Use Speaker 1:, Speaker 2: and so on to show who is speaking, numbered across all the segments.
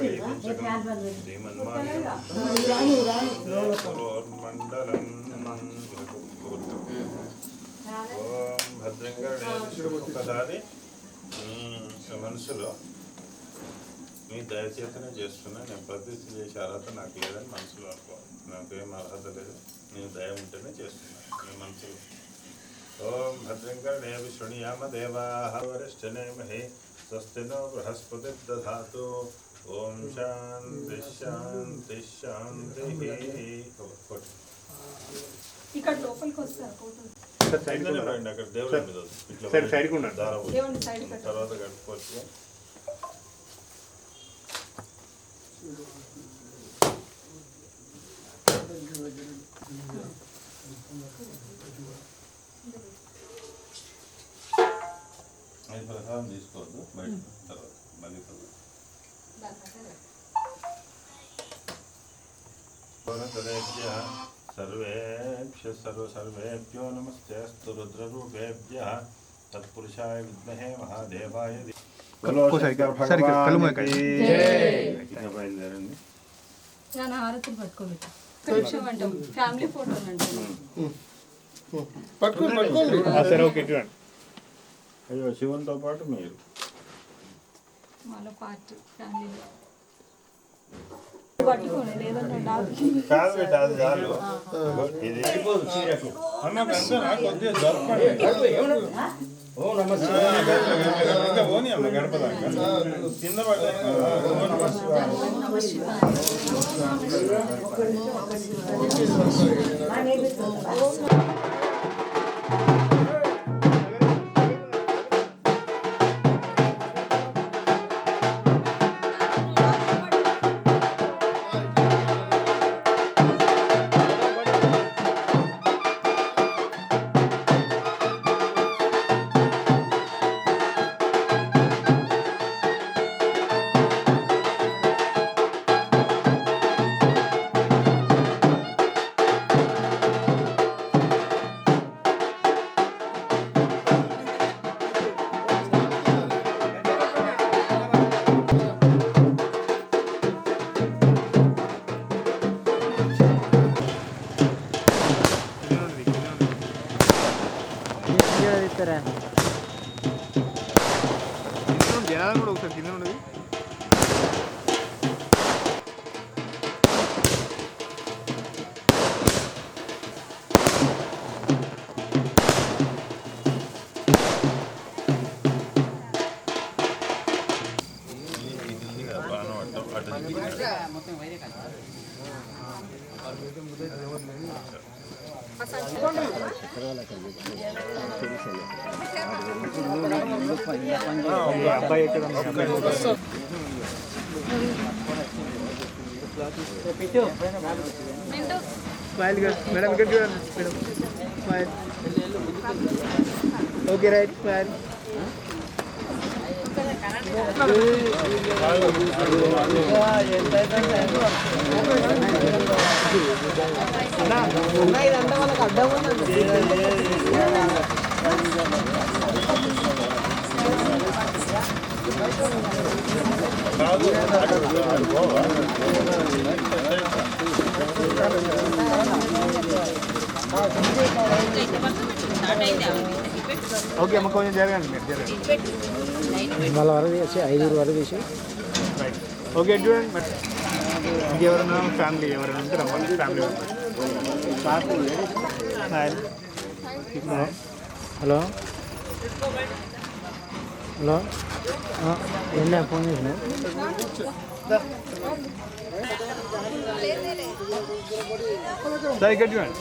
Speaker 1: శ్రీమన్మాండలం ఓం భద్రంగా ఒకసారి మీ మనసులో మీ దయచేతనే చేస్తున్నా నేను ప్రతిష్ఠ చేసే అర్హత నాకు లేదని మనసులో అనుకో నాకేం అర్హత లేదు నేను దయ ఉంటేనే చేస్తున్నా మీ మనసులో ఓం భద్రంగా నేవి శృణుయామ దేవాः వరిష్ఠనేమహే స్వస్తి నో బృహస్పతి దధాతు ఓం శాంతి శాంతి శాంతి
Speaker 2: ఇక్కడ లోపలికి వస్తారు
Speaker 1: అక్కడ దేవుడి మీద. ఇట్లా
Speaker 3: సరే, సైడ్కి ఉండండి.
Speaker 1: దారం ఉంది.
Speaker 2: ఏమండి సైడ్ పెట్టండి
Speaker 1: తర్వాత కట్టుకోవచ్చు అది ప్రసాదం తీసుకోవద్దు బయట తర్వాత మళ్ళీ తర్వాత सर्वेभ्यः सर्व सर्वेभ्यो नमस्ते अस्तु रुद्ररूपेभ्यः तत्पुरुषाय विद्महे महादेवाय धीमहि.
Speaker 3: సరిగ్గా కళ్ళు మూయకండి.
Speaker 1: ఇంకా బయలుదేరండి
Speaker 2: చాలా హారతులు పట్టుకోబెట్టు కొంచెం అంటాం ఫ్యామిలీ ఫోటోలు అంటాం
Speaker 4: పట్టుకోండి పట్టుకోండి
Speaker 3: ఆ, సరే ఓకే చూడండి
Speaker 1: అయ్యో శివునితో పాటు మీరు
Speaker 2: వాళ్ళ పార్ట్ ఫ్యామిలీలో పట్టుకోండి లేదంటే
Speaker 1: అమ్మ అమ్మ కింద పడ్డాను కదా. ఓం నమః శివాయ.
Speaker 3: జనాలు కూడా ఒకసారి కింద ఉండదు స్మైల్ మేడం ఇక్కడ చూడండి madam smile okay right smile okay అమ్మ కొంచెం జరగండి మీరు జరగండి.
Speaker 4: మళ్ళీ వరకు చేసి ఐదుగురు వరకు చేసి.
Speaker 3: రైట్ ఓకే చూడండి మరి. ఇంకెవరైనా ఫ్యామిలీ ఎవరైనా ఉంటే రమ్మండి ఫ్యామిలీ
Speaker 4: హలో. హలో. ఎన్న ఫోన్ చేసిన
Speaker 3: సరే
Speaker 2: కట్టుకోండి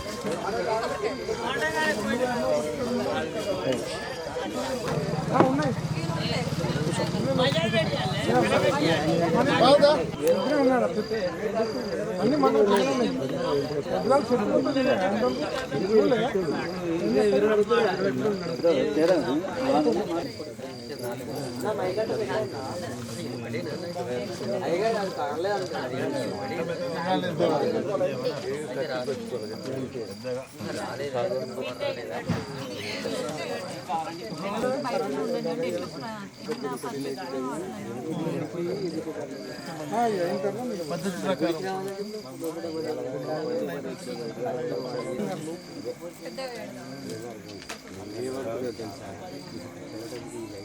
Speaker 2: అన్ని మనం చెట్లు పద్ధతి ప్రకారం పెద్ద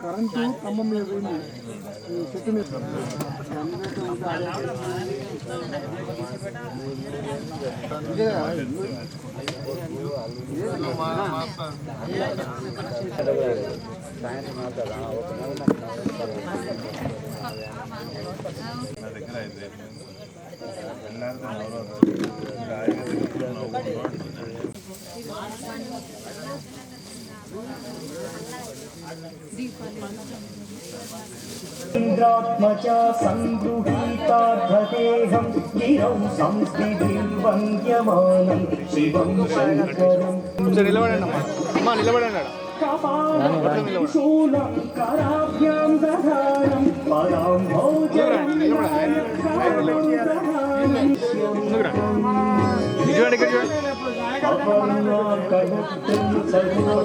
Speaker 5: కరెంటు ఖమ్మం మీద పోయింది ఈ చెట్టు మీద
Speaker 6: నా దగ్గర ఐదు వేలు ఉంది. వెళ్ళాక
Speaker 7: ఇంద్రాత్మచ సంగృహీతాధ్వదేహం గిరౌ సంస్థితిర్వంద్యమానం శివం
Speaker 3: శంకరం. నిలబడండి అమ్మా. నిలబడండి
Speaker 7: శూలంకరాభ్యాం దధానం పరాం భోజనం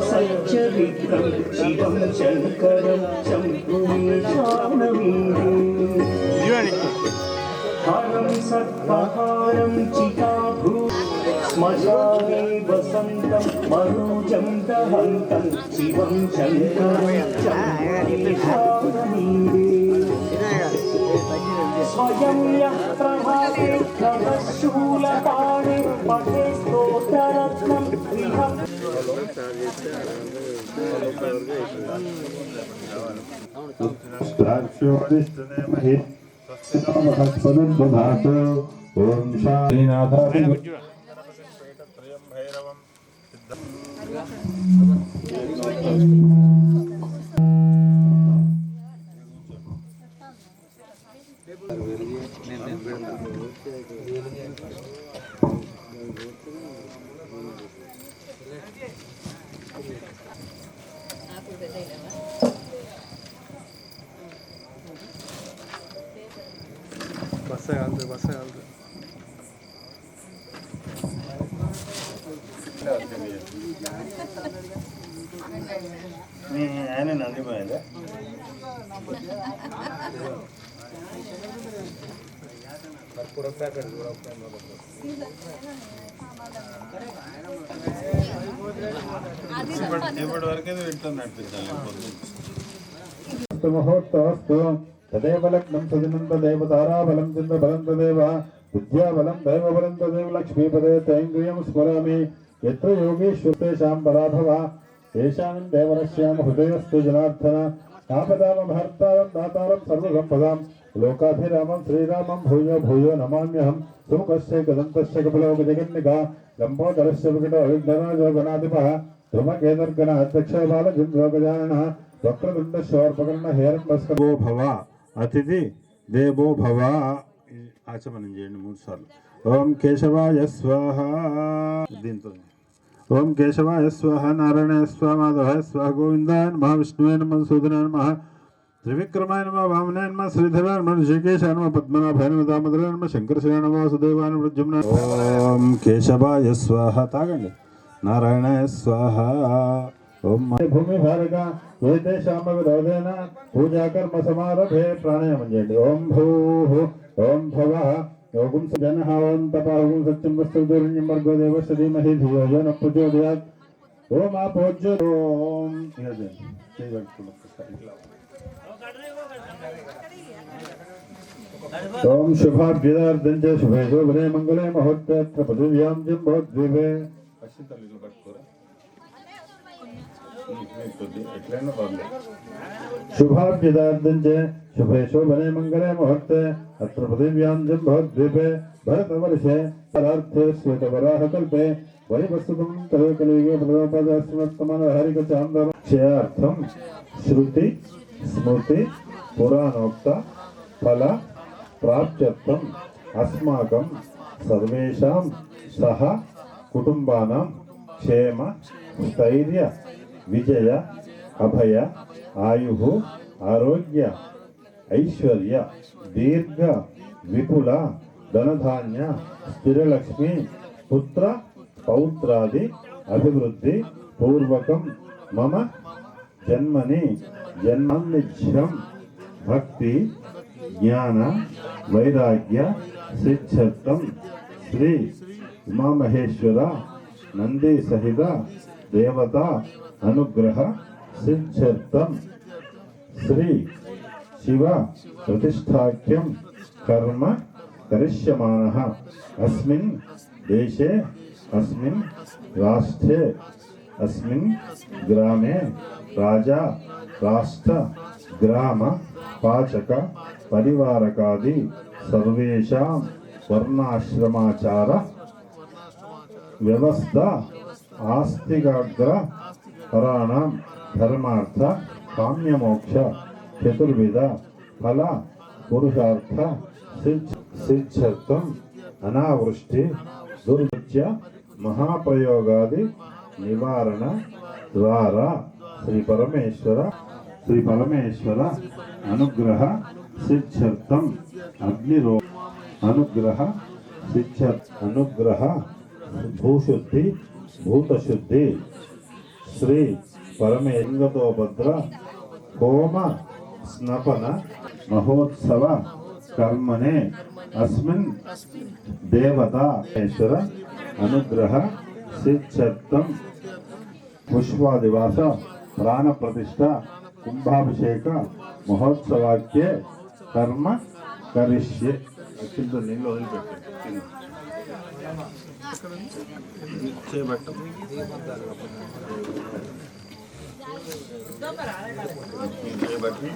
Speaker 7: సచ్చరిత్రం శివం శంకరం శంభువీశానవీరం సద్వహారం చితాభూ స్మశానే వసంతం మరుజం దహంతం శివం శంకరం శంభువీశానవీరే
Speaker 1: స్వయం యత్రహరి రవశూలపాణి పఠే స్తోత్రరత్నం
Speaker 6: ప్రాచ్యోదిష్టనేమహి భైరవం ఇప్పటి ఇప్పటి వరకు వింటుంది నడిపించాలి పొద్దున్న
Speaker 1: మహోత్తమస్తు తదేవ విద్యాబలం దైవబలం తదేవ లక్ష్మీపదే తైంద్రియం స్మరామి ఎత్ర యోగేశ్వరేషాం పరాభవ తేషాం దేవరస్యాం హృదయస్థు జనార్దన ఆపదామ భర్తారం దాతారం సర్వసంపదాం లోకాభిరామం శ్రీరామం భూయో భూయో నమామ్యహం సుముఖస్య కదంతస్య కపిలో జగన్నిక లంబోదరస్య వికటో విఘ్నరాజో గణాధిపः ధ్రుమకేతర్గణ అధ్యక్ష బాలచంద్రో హేరంబస్కో భవ అతిథి దేవో భవ ఆచమనం చేయండి మూడు సార్లు। ఓం కేశవాయ స్వాహ। దీంతో ఓం కేశవాయ స్వాహ నారాయణ స్వ మాధవాయ స్వ గోవిందాయ నమ విష్ణువే నమ సూదనాయ నమ త్రివిక్రమాయ నమ వామనాయ నమ శ్రీధరాయ నమ ఋషికేశాయ నమ పద్మనాభాయ నమ దామోదరాయ నమ శంకరశయ నమ వాసుదేవాయ నమ ప్రద్యుమ్న ఓం కేశవాయ స్వాహ తాగండి నారాయణాయ స్వాహ ఓం భూమి భారక ఏతేషామ విరోధేన పూజా కర్మ సమారభే ప్రాణాయామం చేయండి ఓం భూ ఓం భవ ఓం జన ఓం తప ఓం సత్యం వస్తు దూరణ్యం వర్గో దేవస్య ధీమహి ధియో యో న ప్రచోదయాత్ ఓం ओम शुभा जिदार दिन जय शुभ जो बने मंगले महोत्तर त्रपदु व्याम जिम बहुत दिवे शुभा जिदार दिन जय शुभ शो बने मंगले शुभाभ्यदार्थं च शुभशोभने मङ्गले महोत्तत्र पृथिव्यां च महोद्वीपे शुभाभ्यदार्थं च शुभशोभने मङ्गले महोत्ते अत्र पृथिव्यां च महोद्वीपे भरतवर्षे परार्थे श्वेतवराहकल्पे वैवस्तुतं तदेव कलियुगे भगवपादाश्रमत्तमनहरिकचान्दवक्षयार्थं श्रुति, स्मृति పురాణోక్త ఫల ప్రాప్త్యర్థం. అస్మాకం సర్వేషాం సహ కుటుంబానాం క్షేమ స్థైర్య విజయ అభయ ఆయు ఆరోగ్య ఐశ్వర్య దీర్ఘ విపుల ధనధాన్య స్థిరలక్ష్మి పుత్ర పౌత్రాది అభివృద్ధి పూర్వకం మమ జన్మని జన్మనిధ్యం భక్తి జ్ఞాన వైరాగ్య సిద్ధ్యర్థం శ్రీ ఉమామహేశ్వర నంది సహిత దేవత అనుగ్రహ సిద్ధ్యర్థం శ్రీ శివ ప్రతిష్టాఖ్యం కర్మ కరిష్యమానः అస్మిన్ దేశే అస్మిన్ రాష్ట్రే అస్మిన్ గ్రామే రాజా రాష్ట్ర గ్రామ పాచక పరివారకాది సర్వేషాం వర్ణాశ్రమాచార వ్యవస్థ ఆస్తికాగ్ర పరాణం ధర్మార్థ కామ్యమోక్ష చతుర్విధ ఫల పురుషార్థ సిద్ధ సిద్ధ్యర్థం అనావృష్టి దుర్గత్య మహాప్రయోగాది నివారణ ద్వారా శ్రీ పరమేశ్వర శ్రీ పరమేశ్వర అనుగ్రహ సిద్ధ్యర్థం. అగ్నిరో అనుగ్రహ సిద్ధ్య అనుగ్రహ భూశుద్ధి భూతశుద్ధి. శ్రీ పరమేంగతో హోమ స్నపన మహోత్సవ కర్మనే అస్మిన్ దేవతాశ్వర అనుగ్రహ సిద్ధ్యర్థం. పుష్పాదివాస ప్రాణ ప్రతిష్ట కుంభాభిషేక మహోత్సవాక్యే కర్మ కరిష్యే కింద నీళ్ళు వదిలిపెట్టాను చేయబట్టు చేయబట్టి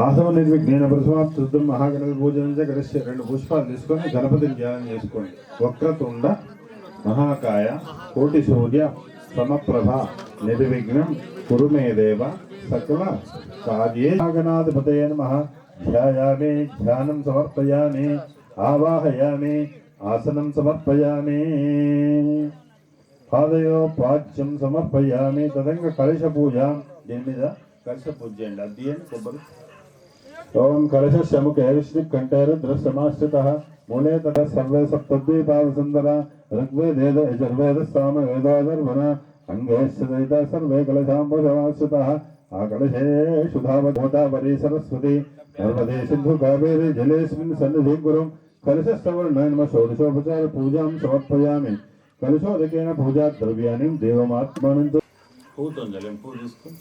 Speaker 1: ఆసవ నిర్విఘ్న ప్రసవాప్తుద్దం మహాగణపతి పూజనం గడిస్తే రెండు పుష్పాలు తీసుకొని గణపతిని ధ్యానం చేసుకోండి. వక్రతుండ మహాకాయ కోటి సూర్య సమప్రభ నిర్విఘ్నం కురుమేదేవ సకల కార్యే నాగనాధిపతయ నమ ధ్యాయామి ధ్యానం సమర్పయామి ఆవాహయామి ఆసనం సమర్పయామి పాదయోపాచ్యం సమర్పయామి తదంగ కలశ పూజ దీని మీద కలశ పూజ చేయండి. అది అని కొబ్బరి. ఓం కలశ శముఖ విష్ణు కంఠే రుద్రసమాశ్రితః మూలే తట సర్వే సప్తద్వీపాద సుందర ఋగ్వేదేద యజుర్వేద సామ వేదాధర్వణ అంగేశ్వరైత సర్వే కలశాంబుసమాశ్రితः ఆ కలశే శుధావగోదావరి సరస్వతి నర్మదే సింధు కావేరి జలేస్మిన్ సన్నిధి గురుం కలశస్తవర్ణయన్మ షోడశోపచార పూజాం సమర్పయామి కలశోదకేన పూజా ద్రవ్యాన్ని దేవమాత్మానం పూతుంజలం పూ తీసుకుని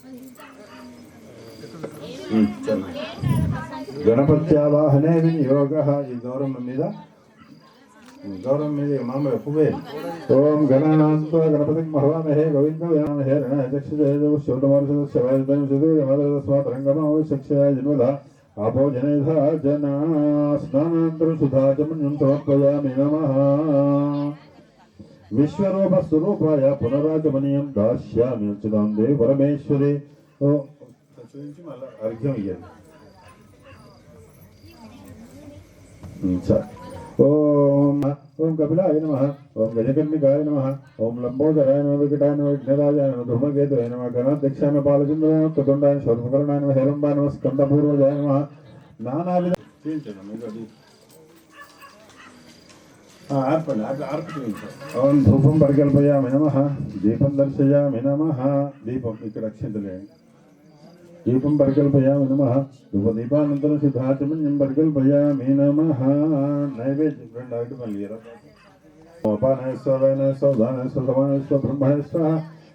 Speaker 1: గణపత్యావాహనే వినియోగ ఈ గౌరవం మీద ఈ గౌరవం మీద ఈ మామూలు పువ్వే. ఓం గణానాంత గణపతి మహవామహే గోవింద యామహే రణ చక్షుజే శివతమర్ష శివాయుధం శిదు యమరస్మాత్ రంగమో శిక్షయ జన్మద. ఆపో జనేధ జనా స్నానాంతర సుధాచమన్యం సమర్పయామి నమః విశ్వరూప స్వరూపాయ పునరాజమనీయం దాస్యామి ఉచితాం దేవి పరమేశ్వరి ఓ చూపించి మళ్ళీ అర్ఘ్యం ఇయ్యాలి ఉమ్, సరే ఓం ఓం కపిలాయ నమ ఓం గజకర్ణికాయ నమ ఓం లంబోదరాయ నమ వికటాయ నమ విఘ్నరాజాయ నమ ధూమకేతుయ నమ గణాధ్యక్షాయ నమ పాలచంద్రాయ నమ కుటుంబాయ శోధకరణాయ దీపం దర్శయామి నమ. దీపం ఇక్కడ పరికల్పయామి నమ. ధూపదీపానంతరం సిద్ధాచమన్యం పరికల్పయామి నమ నైవేద్యం రెండు అరటి మళ్ళీ అపానయస్వ వేనస్వ దానస్వ సమానస్వ బ్రహ్మణస్వ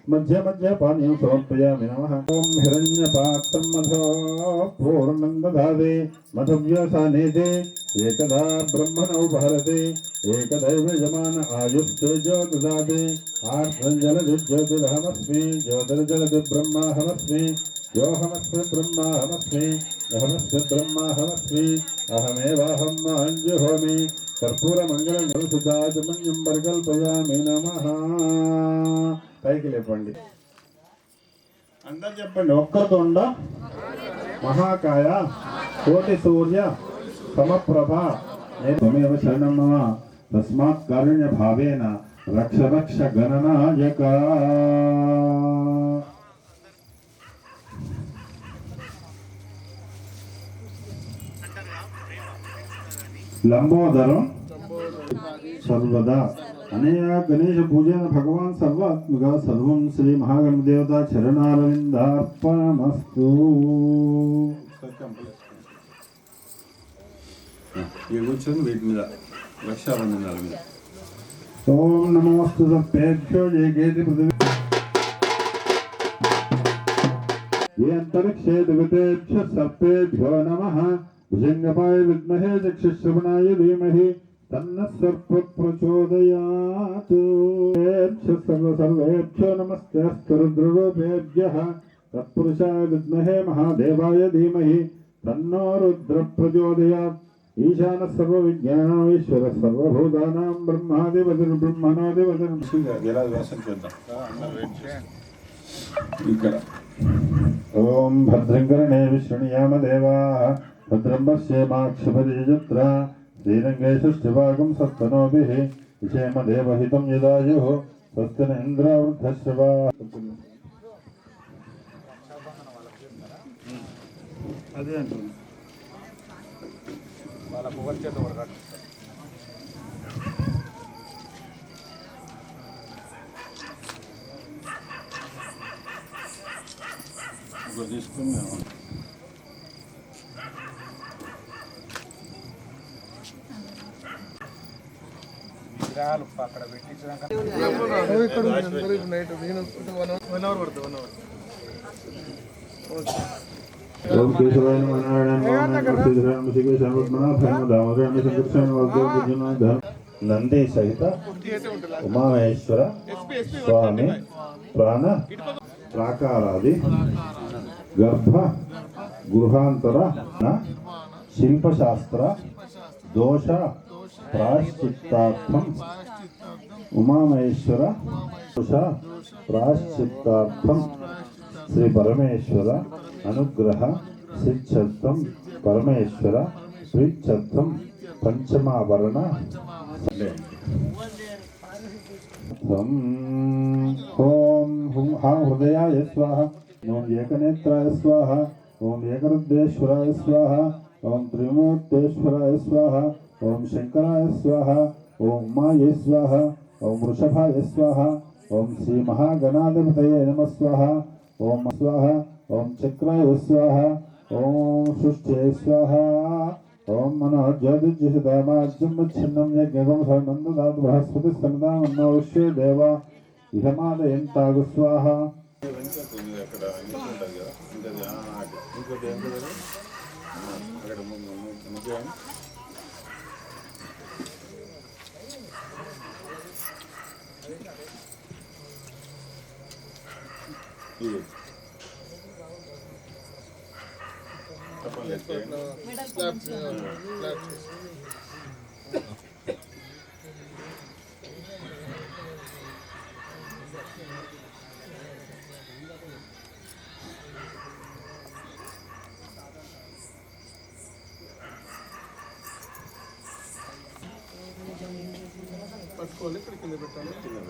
Speaker 1: మధ్య మధ్య పానీయం సమర్పయామి నమ. ఓం హిరణ్యపాత్రం మధో పూర్ణం దాదే మధవ్యసానేదే ఏకదా బ్రహ్మణౌ భారతే ఏకదైవ యజమాన ఆయుస్తేజో దదాదే ఆర్ద్రంజలది జ్యోతిరహమస్మి జ్యోతిర్జలది బ్రహ్మాహమస్మి योऽहमस्मि ब्रह्माहमस्मि अहमस्मि ब्रह्माहमस्मि అహమేవాహం మాంజుహోమి కర్పూరమంగళం సుధాజమన్యం పరికల్పయామి నమః పైకి లేపండి అందరు చెప్పండి ఒక్కతోండ మహాకాయ కోటి సూర్య సమప్రభ త్వమేవ శరణం మమ తస్మాత్ కారుణ్య భావేన రక్ష రక్ష గణనాయక లంబోదరం సర్వదా. అనయా గణేశ పూజన భగవాన్ సర్వాత్మగా సర్వం శ్రీ మహాగణదేవత చరణారవిందార్పణమస్తు
Speaker 6: కూర్చొని వీటి మీద రక్షాబంధనాల మీద.
Speaker 1: ఓం నమోస్తు సర్పేభ్యో ఏ గేతి ఏ అంతరిక్షే దిగతేభ్య సర్పేభ్యో నమ. जिंगपाय विद्महे चक्षुश्रवणाय धीमहि तन्नः सर्पप्रचोदयात्। सर्वेभ्यो नमस्तेऽस्तु रुद्ररूपेभ्यः तत्पुरुषाय विद्महे महादेवाय धीमहि तन्नो सर्व ईशानः सर्वविज्ञानो
Speaker 6: ईश्वरः सर्वभूतानां ब्रह्मादिवदनं ब्रह्मणादिवदनं
Speaker 1: ॐ हाँ। भद्रङ्करणे विशृणुयाम देवा भद्रं पश्येमाक्षपरिजत्र श्रीरङ्गे षष्ठिभागं सत्तनोभिः विषेम देवहितं यदायुः स्वस्ति न इन्द्रावृद्धश्रवा
Speaker 6: అదే అంటున్నా
Speaker 3: వాళ్ళ పొగర్ చేత కూడా
Speaker 6: ఇప్పుడు
Speaker 3: విగ్రహాలు అక్కడ
Speaker 5: అవర్
Speaker 1: ఓం కేశవాయ నమః నారాయణ నంది సహిత ఉమామహేశ్వర స్వామి ప్రాణ ప్రాకారాది గర్భ గృహాంతర శిల్పశాస్త్ర దోష ప్రాశ్చిత్తార్థం ఉమామహేశ్వర దోష ప్రాశ్చిత్తార్థం శ్రీ పరమేశ్వర అనుగ్రహ సిద్ధం పరమేశ్వర స్విచ్చత్వం పంచమాభరణ త్వం ఓం హుం హాం హృదయాయ స్వాహ ఓం ఏకనేత్రాయ స్వాహ ఓం ఏకరుద్రేశ్వరాయ స్వాహ ఓం త్రిమూర్తేశ్వరాయ స్వాహ ఓం శంకరాయ స్వాహ ఓం ఉమాయ స్వాహ ఓం వృషభాయ స్వాహ ఓం శ్రీ మహాగణాధిపతయే నమ స్వాహ ఓం స్వాహ ఓం చక్రాయ స్వాహ ఓం సృష్టే స్వాహ ఓం మనోజ్యోతిర్జిషితామాజ్యం యజ్ఞం సనందాత్ బృహస్పతి స్తనదామన్నో విశ్వే దేవ ఇహమాదయంతాగు స్వాహ
Speaker 6: వెనుక అక్కడ ఇంకోటి ఉంటుంది కదా ఇంకోటి ఆ, అటు. ఇంకోటి ఎంత కదా ఆ, అక్కడ ముందు ముఖ్యం ఇది చెప్పలేదు
Speaker 5: పట్టుకోవాలి ఇక్కడ కింద పెట్టాలి
Speaker 1: వీటి మీద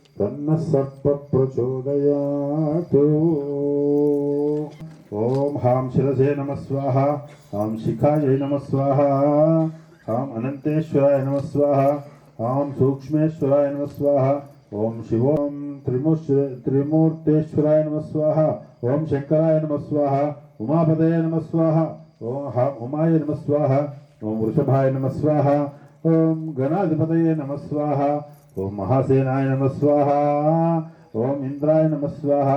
Speaker 1: తన్న సర్ప ప్రచోదయాతు ఓం హాం శిరసే నమ స్వాహ హాం శిఖాయ నమ స్వాహ హాం అనంతేశ్వరాయ నమ స్వాహ హాం సూక్ష్మేశ్వరాయ నమ స్వాహ ఓం శివోం త్రిమూర్తి త్రిమూర్తేశ్వరాయ నమ స్వాహ ఓం శంకరాయ నమ స్వాహ ఉమాపదయ నమ స్వాహ ఓం హ ఉమాయ నమ స్వాహ ఓం వృషభాయ నమ స్వాహ ఓం గణాధిపతయే నమ స్వాహ ఓం మహాసేనాయ నమ స్వాహ ఓం ఇంద్రాయ నమ స్వాహ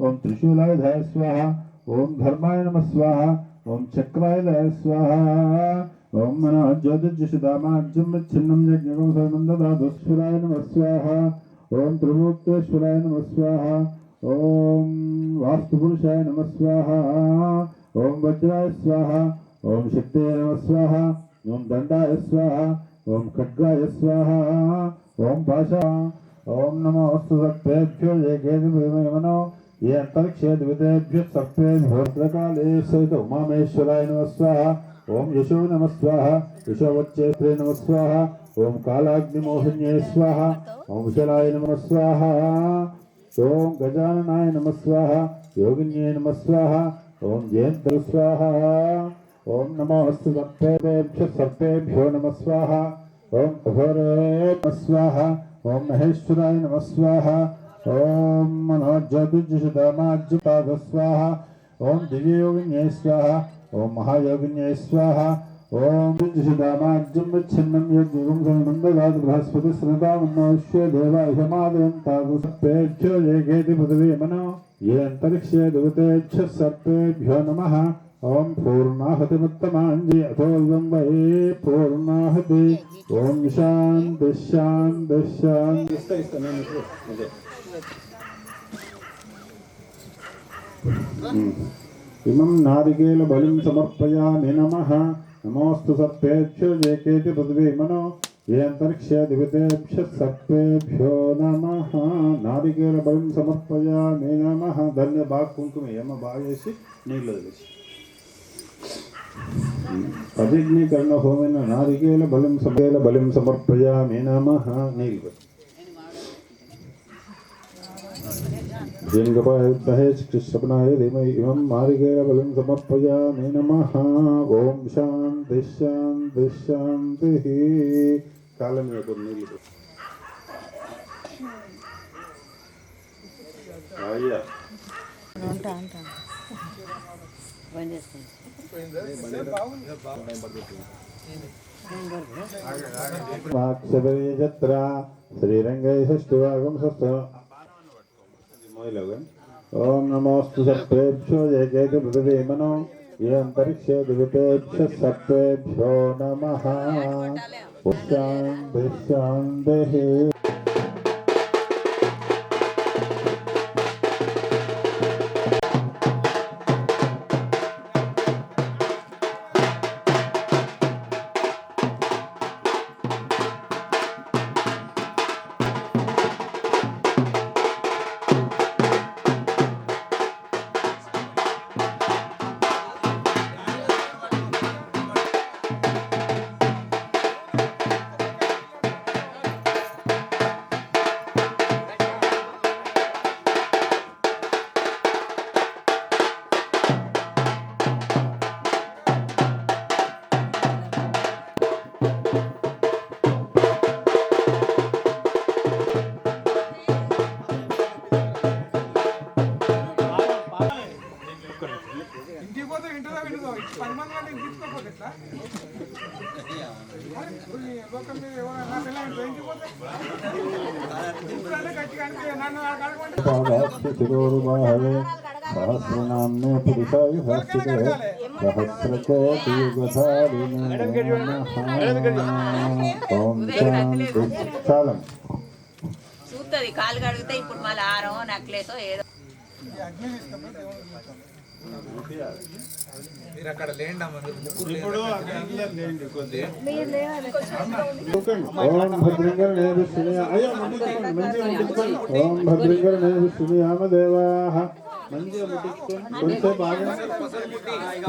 Speaker 1: ఓం త్రిశూలాయుధాయ స్వాహ ఓం ధర్మాయ నమ స్వాహ ఓం ధయ స్వాహ ఓం మన జ్యోతిర్జిషిదామాజ్యం చిన్నం యజ్ఞం సర్వం దదాదుశ్వరాయ నమ స్వాహ ఓం త్రిమూర్తేశ్వరాయ నమ స్వాహ ఓం వాస్తుపురుషాయ నమ స్వాహ ఓం వజ్రాయ స్వాహ ఓం శక్తే నమ స్వాహ ఓం దండాయ స్వాహ ఓం ఖడ్గాయ స్వాహ ఓం భాష ఓం నమో అస్తు సర్పేభ్యో ఏకేమనో ఏ అంతరిక్షేది ద్వితేభ్య సర్పేభ్యో సైత ఉమామేశ్వరాయ నమ స్వాహ ఓం యశో నమ స్వాహ యశోవచ్చేత్రే నమ స్వాహ ఓం కాళాగ్నిమోహిన్యే స్వాహ ఓం విశలాయ నమ స్వాహ ఓం గజాననాయ నమ స్వాహ యోగిన్యే నమ స్వాహ ఓం జయంత్ర స్వాహ. ఓం నమో అస్తు సర్పేభ్య సర్పేభ్యో నమ స్వాహ. ఓం అఘోరే నమ స్వాహ. ఓం మహేశ్వరాయ నమ స్వాహ. ఓం మనోజ్యోతిర్జిషుదామాజ్యుపాద స్వాహ. ఓం దివ్యయోగిన్యే స్వాహ. ఓం మహాయోగిన్యే స్వాహ. ఓం జిషుదామాజ్యం విచ్ఛిన్నం యజ్ఞం సన్నందదాతు బృహస్పతి శ్రదామన్నోష్య దేవాయమాదయం తాదు సర్పేభ్యో ఏకేతి పృథివీ మనో ఏ అంతరిక్షే దువతేభ్య సర్పేభ్యో నమః ఓం పూర్ణాహతిముత్తమాంజి అథోల్వం వై పూర్ణాహతి ఓం శాంతి శాంతి శాంతి ఇమం నారికేల బలిం సమర్పయామి నమ। నమోస్తు సర్పేభ్యో ఏకేతి పృథివీ మనో। ఏ అంతరిక్ష దివితేభ్య సర్పేభ్యో నమ। నారికేల బలిం సమర్పయామి నమ। ధన్య బాగా కుంకుమ ఏమ బాగా వేసి నీళ్ళు వదిలేసి అజిగ్నీకరణ హోమిన నారికేల బలిం సమేల బలిం సమర్పయామి నమ నీళ్ళు పోయి. లింగపాయ కృష్ణపనాయ ధీమహి ఇమం మారికేయ బలం సమర్పయామి నమః ఓం శాంతి శాంతి శాంతి కాలం మీద కొన్ని నీళ్ళు जत्रा श्रीरंगे षष्टिवागम षष्ठ ओम नमोस्तु ये यज्ञ पृथ्वी मनो ये दिवितेभ्य सप्तेभ्यो नमः
Speaker 5: पुष्यां भिष्यां అంటే
Speaker 1: సహస్రనామ్నే పురుషాయ సహస్రితే సహస్రకోటియుగధారిణే ఓం శాంతి చాలం
Speaker 8: చూస్తుంది కాలు కడిగితే ఇప్పుడు మళ్ళీ ఆరో నక్లేసో ఏదో
Speaker 6: ఇప్పుడు అక్కడ. లేండి
Speaker 1: ఓం ముట్టించుకోండి మంచిగా ముట్టించుకోండి ఓం కొంచెం బాగా.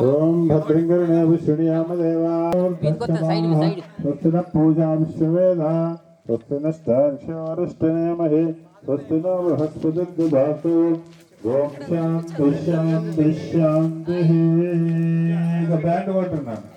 Speaker 1: ఓం భద్రంగర్ణే విష్ణుయామదేవాః స్వస్తిన పూజా విశ్వవేద స్వస్తి నో బృహస్పతిర్దధాతు ఓం శాంతి శాంతి శాంతి ఇక బ్యాండ్ కొట్టున్నాను.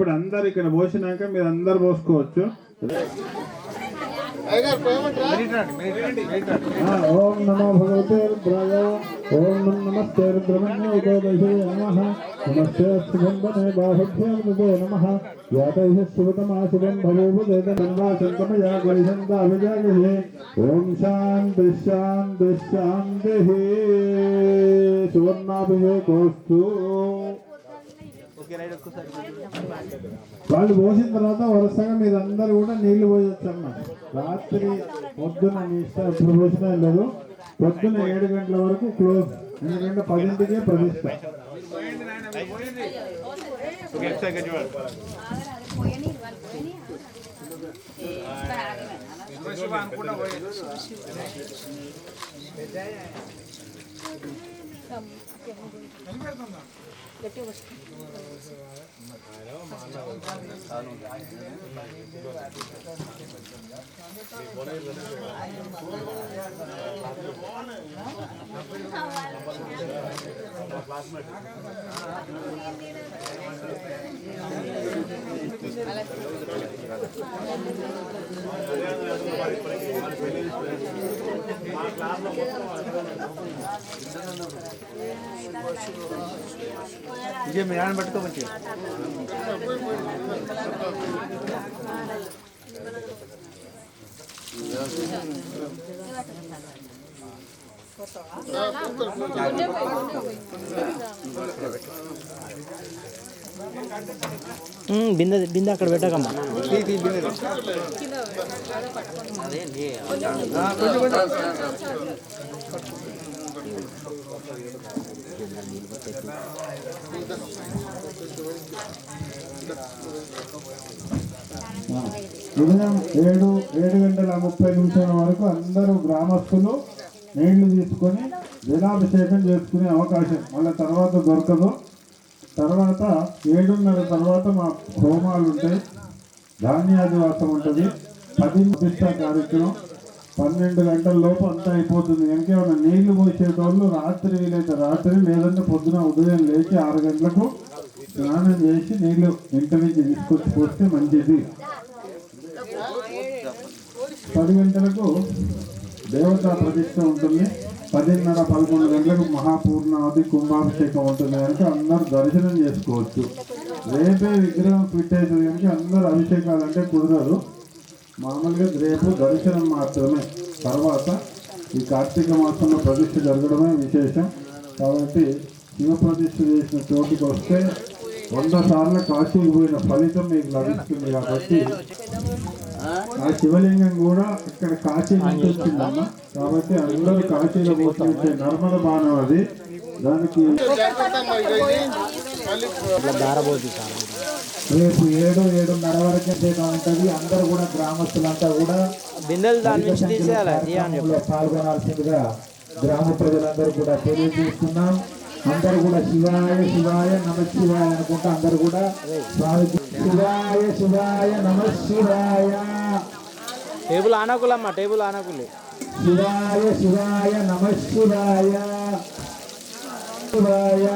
Speaker 1: ఇప్పుడు అందరు ఇక్కడ పోసినాక మీరు అందరు పోసుకోవచ్చు. ఓం నమో భగవతే రుద్రాయ ఓం నమస్తే రుద్రమణ్య ఉదయదశే నమ. నమస్తే సుగంధనే బాహుభ్యాం నమ. యాతైః శివతమా శివం భవోపదేత నిర్వాచంతమయా గరిహంత అభిజాగహే ఓం శాంతి శాంతి శాంతి. సువర్ణాభిషేకోస్తు వాళ్ళు పోసిన తర్వాత వరుసగా మీరందరూ కూడా నీళ్ళు పోయొచ్చమ్మ. రాత్రి పొద్దున మీ ఇష్టం ఎప్పుడు పోసినా లేదు. పొద్దున ఏడు గంటల వరకు క్లోజ్. ఎందుకంటే పదింటికే ప్రతిష్ట.
Speaker 3: ఓకే. ఒకసారి ఇక్కడ చూడండి విజయ్ మీ నాన్న పట్టుకో మంచిగా
Speaker 4: ఉమ్, బిందె బిందె అక్కడ పెట్టకమ్మా.
Speaker 1: ఉదయం ఏడు ఏడు గంటల ముప్పై నిమిషాల వరకు అందరూ గ్రామస్తులు నీళ్ళు తీసుకొని జలాభిషేకం చేసుకునే అవకాశం మళ్ళీ తర్వాత దొరకదు. తర్వాత ఏడున్నర తర్వాత మా హోమాలు ఉంటాయి. ధాన్యాదివాసం ఉంటుంది. పది ప్రతిష్ట కార్యక్రమం. పన్నెండు గంటల లోపు అంతా అయిపోతుంది. ఇంకేమైనా నీళ్ళు పోసేటోళ్ళు రాత్రి వీలైతే రాత్రి లేదంటే పొద్దున ఉదయం లేచి ఆరు గంటలకు స్నానం చేసి నీళ్ళు ఇంటి నుంచి తీసుకొచ్చి పోస్తే మంచిది. పది గంటలకు దేవతా ప్రతిష్ట ఉంటుంది. పదిన్నర పదకొండు గంటలకు మహాపూర్ణాది కుంభాభిషేకం ఉంటుంది. కనుక అందరూ దర్శనం చేసుకోవచ్చు. రేపే విగ్రహం ఫిట్ అవుతుంది కనుక అందరు అభిషేకాలు అంటే కుదరదు. మామూలుగా రేపు దర్శనం మాత్రమే. తర్వాత ఈ కార్తీక మాసంలో ప్రతిష్ఠ జరగడమే విశేషం. కాబట్టి శివ ప్రతిష్ఠ చేసిన చోటుకు వస్తే వంద సార్లు కాశీకి పోయిన ఫలితం మీకు లభిస్తుంది కాబట్టి ఆ శివలింగం కూడా ఇక్కడ కాశీ నుంచి వచ్చిందమ్మ. కాబట్టి అందరూ కాశీలో పోటీ నర్మద బాణం అది. దానికి రేపు ఏడు ఏడున్నర వరకు సేవ ఉంటుంది. అందరూ కూడా గ్రామస్తులంతా కూడా పాల్గొనాల్సిందిగా గ్రామ ప్రజలందరూ కూడా తెలియజేస్తున్నాం. అందరూ కూడా శివాయ శివాయ నమ శివాయ అనుకుంటా అందరూ కూడా శివాయ శివాయ నమ శివాయ.
Speaker 4: టేబుల్ ఆనకులమ్మా టేబుల్ ఆనకులు.
Speaker 1: శివాయ శివాయ నమ శివాయ. శివాయ.